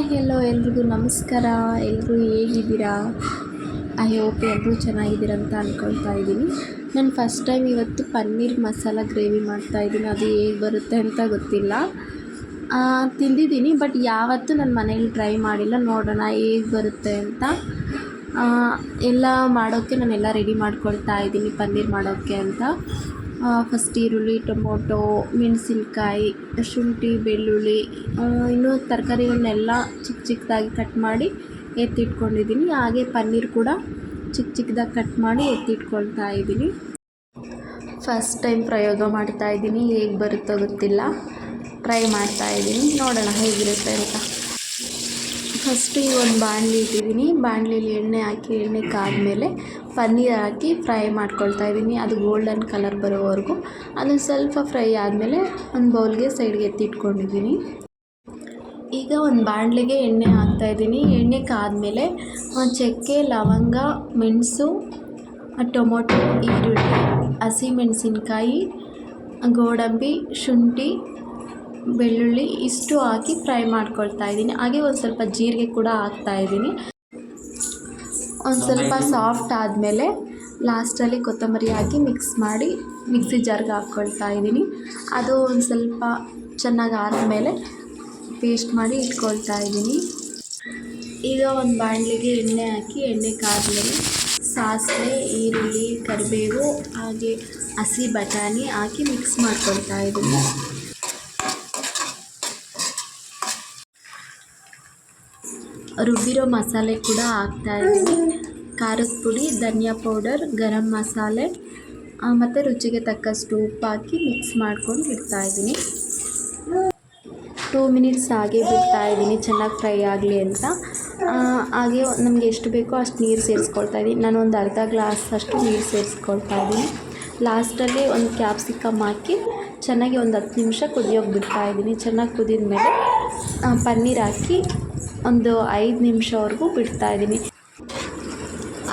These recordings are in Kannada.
ಹಾಯ್ ಹೆಲೋ ಎಲ್ರಿಗೂ ನಮಸ್ಕಾರ. ಎಲ್ಲರೂ ಹೇಗಿದ್ದೀರಾ? ಐ ಹೋಪ್ ಎಲ್ಲರೂ ಚೆನ್ನಾಗಿದ್ದೀರ ಅಂತ ಅಂದ್ಕೊಳ್ತಾ ಇದ್ದೀನಿ. ನಾನು ಫಸ್ಟ್ ಟೈಮ್ ಇವತ್ತು ಪನ್ನೀರ್ ಮಸಾಲ ಗ್ರೇವಿ ಮಾಡ್ತಾ ಇದ್ದೀನಿ. ಅದು ಹೇಗೆ ಬರುತ್ತೆ ಅಂತ ಗೊತ್ತಿಲ್ಲ. ತಿಂದಿದ್ದೀನಿ, ಬಟ್ ಯಾವತ್ತೂ ನನ್ನ ಮನೇಲಿ ಟ್ರೈ ಮಾಡಿಲ್ಲ. ನೋಡೋಣ ಹೇಗೆ ಬರುತ್ತೆ ಅಂತ. ಎಲ್ಲ ಮಾಡೋಕ್ಕೆ ನಾನೆಲ್ಲ ರೆಡಿ ಮಾಡ್ಕೊಳ್ತಾ ಇದ್ದೀನಿ ಪನ್ನೀರ್ ಮಾಡೋಕ್ಕೆ ಅಂತ. ಫಸ್ಟ್ ಈರುಳ್ಳಿ, ಟೊಮೊಟೊ, ಮೆಣಸಿನ್ಕಾಯಿ, ಶುಂಠಿ, ಬೆಳ್ಳುಳ್ಳಿ ಇನ್ನೂ ತರಕಾರಿಗಳನ್ನೆಲ್ಲ ಚಿಕ್ಕ ಚಿಕ್ಕದಾಗಿ ಕಟ್ ಮಾಡಿ ಎತ್ತಿಟ್ಕೊಂಡಿದ್ದೀನಿ. ಹಾಗೆ ಪನ್ನೀರ್ ಕೂಡ ಚಿಕ್ಕ ಚಿಕ್ಕದಾಗಿ ಕಟ್ ಮಾಡಿ ಎತ್ತಿಟ್ಕೊಳ್ತಾ ಇದ್ದೀನಿ. ಫಸ್ಟ್ ಟೈಮ್ ಪ್ರಯೋಗ ಮಾಡ್ತಾ ಇದ್ದೀನಿ. ಹೇಗೆ ಬರುತ್ತೋ ಗೊತ್ತಿಲ್ಲ. ಟ್ರೈ ಮಾಡ್ತಾ ಇದ್ದೀನಿ. ನೋಡೋಣ ಹೇಗಿರುತ್ತೆ ಅಂತ. ಫಸ್ಟು ಈ ಒಂದು ಬಾಣಲಿ ಇಟ್ಟಿದ್ದೀನಿ. ಬಾಣಲಿಲಿ ಎಣ್ಣೆ ಹಾಕಿ, ಎಣ್ಣೆ ಕಾದ್ಮೇಲೆ ಪನ್ನೀರ್ ಹಾಕಿ ಫ್ರೈ ಮಾಡ್ಕೊಳ್ತಾ ಇದ್ದೀನಿ. ಅದು ಗೋಲ್ಡನ್ ಕಲರ್ ಬರೋವರೆಗೂ. ಅದು ಸ್ವಲ್ಪ ಫ್ರೈ ಆದಮೇಲೆ ಒಂದು ಬೌಲ್ಗೆ ಸೈಡ್ಗೆ ಎತ್ತಿಟ್ಕೊಂಡಿದ್ದೀನಿ. ಈಗ ಒಂದು ಬಾಣಲಿಗೆ ಎಣ್ಣೆ ಹಾಕ್ತಾಯಿದ್ದೀನಿ ಎಣ್ಣೆ ಕಾದ್ಮೇಲೆ ಒಂದು ಚಕ್ಕೆ, ಲವಂಗ, ಮೆಣಸು, ಟೊಮೊಟೊ, ಈರುಳ್ಳಿ ಹಸಿಮೆಣಸಿನ್ಕಾಯಿ ಗೋಡಂಬಿ, ಶುಂಠಿ ಬೆಳ್ಳುಳ್ಳಿ ಇಷ್ಟು ಹಾಕಿ ಫ್ರೈ ಮಾಡ್ಕೊಳ್ತಾ ಇದ್ದೀನಿ. ಹಾಗೆ ಒಂದು ಸ್ವಲ್ಪ ಜೀರಿಗೆ ಕೂಡ ಹಾಕ್ತಾ ಇದ್ದೀನಿ. ಒಂದು ಸ್ವಲ್ಪ ಸಾಫ್ಟ್ ಆದಮೇಲೆ ಲಾಸ್ಟಲ್ಲಿ ಕೊತ್ತಂಬರಿ ಹಾಕಿ ಮಿಕ್ಸ್ ಮಾಡಿ ಮಿಕ್ಸಿ ಜಾರ್ಗೆ ಹಾಕ್ಕೊಳ್ತಾ ಇದ್ದೀನಿ. ಅದು ಒಂದು ಸ್ವಲ್ಪ ಚೆನ್ನಾಗಿ ಆದಮೇಲೆ ಪೇಸ್ಟ್ ಮಾಡಿ ಇಟ್ಕೊಳ್ತಾ ಇದ್ದೀನಿ. ಈಗ ಒಂದು ಬಾಣಲಿಗೆ ಎಣ್ಣೆ ಹಾಕಿ ಎಣ್ಣೆ ಕಾದ್ಮೇಲೆ ಸಾಸಿವೆ ಈರುಳ್ಳಿ ಕರಿಬೇವು ಹಾಗೆ ಹಸಿ ಬಟಾಣಿ ಹಾಕಿ ಮಿಕ್ಸ್ ಮಾಡ್ಕೊಳ್ತಾ ಇದ್ದೀನಿ. ರುಬ್ಬಿರೋ ಮಸಾಲೆ ಕೂಡ ಹಾಕ್ತಾ ಇದ್ದೀನಿ. ಖಾರದ ಪುಡಿ, ಧನಿಯಾ ಪೌಡರ್, ಗರಂ ಮಸಾಲೆ ಮತ್ತು ರುಚಿಗೆ ತಕ್ಕಷ್ಟು ಉಪ್ಪು ಹಾಕಿ ಮಿಕ್ಸ್ ಮಾಡ್ಕೊಂಡು ಇಡ್ತಾ ಇದ್ದೀನಿ. ಟೂ ಮಿನಿಟ್ಸ್ ಹಾಗೆ ಬಿಡ್ತಾ ಇದ್ದೀನಿ, ಚೆನ್ನಾಗಿ ಫ್ರೈ ಆಗಲಿ ಅಂತ. ಹಾಗೆ ನಮಗೆ ಎಷ್ಟು ಬೇಕೋ ಅಷ್ಟು ನೀರು ಸೇರಿಸ್ಕೊಳ್ತಾ ಇದ್ದೀನಿ. ನಾನು ಒಂದು ಅರ್ಧ ಗ್ಲಾಸ್ ಅಷ್ಟು ನೀರು ಸೇರಿಸ್ಕೊಳ್ತಾ ಇದ್ದೀನಿ. ಲಾಸ್ಟಲ್ಲಿ ಒಂದು ಕ್ಯಾಪ್ಸಿಕಮ್ ಹಾಕಿ ಚೆನ್ನಾಗಿ ಒಂದು ಹತ್ತು ನಿಮಿಷ ಕುದಿಯೋಕೆ ಬಿಡ್ತಾ ಇದ್ದೀನಿ. ಚೆನ್ನಾಗಿ ಕುದಿದ ಮೇಲೆ ಪನ್ನೀರ್ ಹಾಕಿ ಒಂದು ಐದು ನಿಮಿಷವರೆಗೂ ಬಿಡ್ತಾ ಇದ್ದೀನಿ.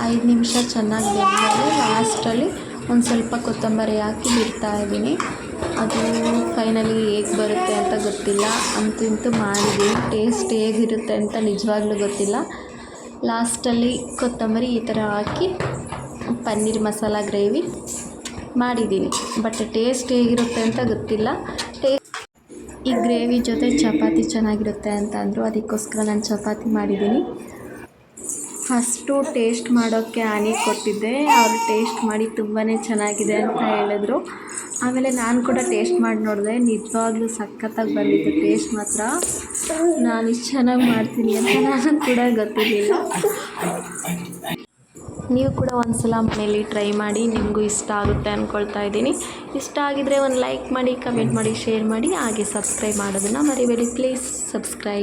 ಐದು ನಿಮಿಷ ಚೆನ್ನಾಗಿ ಬೆಂದಮೇಲೆ ಲಾಸ್ಟಲ್ಲಿ ಒಂದು ಸ್ವಲ್ಪ ಕೊತ್ತಂಬರಿ ಹಾಕಿ ಬಿಡ್ತಾ ಇದ್ದೀನಿ. ಅದು ಫೈನಲಿ ಹೇಗೆ ಬರುತ್ತೆ ಅಂತ ಗೊತ್ತಿಲ್ಲ. ಅಂತೂ ಮಾಡಿದ್ದೀನಿ. ಟೇಸ್ಟ್ ಹೇಗಿರುತ್ತೆ ಅಂತ ನಿಜವಾಗ್ಲೂ ಗೊತ್ತಿಲ್ಲ. ಲಾಸ್ಟಲ್ಲಿ ಕೊತ್ತಂಬರಿ ಈ ಥರ ಹಾಕಿ ಪನ್ನೀರ್ ಮಸಾಲ ಗ್ರೇವಿ ಮಾಡಿದ್ದೀನಿ. ಬಟ್ ಟೇಸ್ಟ್ ಹೇಗಿರುತ್ತೆ ಅಂತ ಗೊತ್ತಿಲ್ಲ. ಟೇ ಈ ಗ್ರೇವಿ ಜೊತೆ ಚಪಾತಿ ಚೆನ್ನಾಗಿರುತ್ತೆ ಅಂತ ಅಂದರು. ಅದಕ್ಕೋಸ್ಕರ ನಾನು ಚಪಾತಿ ಮಾಡಿದ್ದೀನಿ. ಫಸ್ಟು ಟೇಸ್ಟ್ ಮಾಡೋಕ್ಕೆ ಆನಿ ಕೊಟ್ಟಿದ್ದೆ. ಅವರು ಟೇಸ್ಟ್ ಮಾಡಿ ತುಂಬಾ ಚೆನ್ನಾಗಿದೆ ಅಂತ ಹೇಳಿದ್ರು. ಆಮೇಲೆ ನಾನು ಕೂಡ ಟೇಸ್ಟ್ ಮಾಡಿ ನೋಡಿದೆ. ನಿಜವಾಗ್ಲೂ ಸಖತ್ತಾಗಿ ಬಂದಿತ್ತು ಟೇಸ್ಟ್ ಮಾತ್ರ. ನಾನು ಇಷ್ಟು ಚೆನ್ನಾಗಿ ಮಾಡ್ತೀನಿ ಅಂತ ನಾನು ಕೂಡ ಗೊತ್ತಿರಲಿಲ್ಲ. ನೀವು ಕೂಡ ಒಂದು ಸಲ ಮನೇಲಿ ಟ್ರೈ ಮಾಡಿ ನಿಮಗೂ ಇಷ್ಟ ಆಗುತ್ತೆ ಅಂದ್ಕೊಳ್ತಾ ಇದ್ದೀನಿ. ಇಷ್ಟ ಆಗಿದರೆ ಒಂದು ಲೈಕ್ ಮಾಡಿ ಕಮೆಂಟ್ ಮಾಡಿ ಶೇರ್ ಮಾಡಿ, ಹಾಗೆ ಸಬ್ಸ್ಕ್ರೈಬ್ ಮಾಡೋದನ್ನು ಮರಿಬೇಡಿ. Please subscribe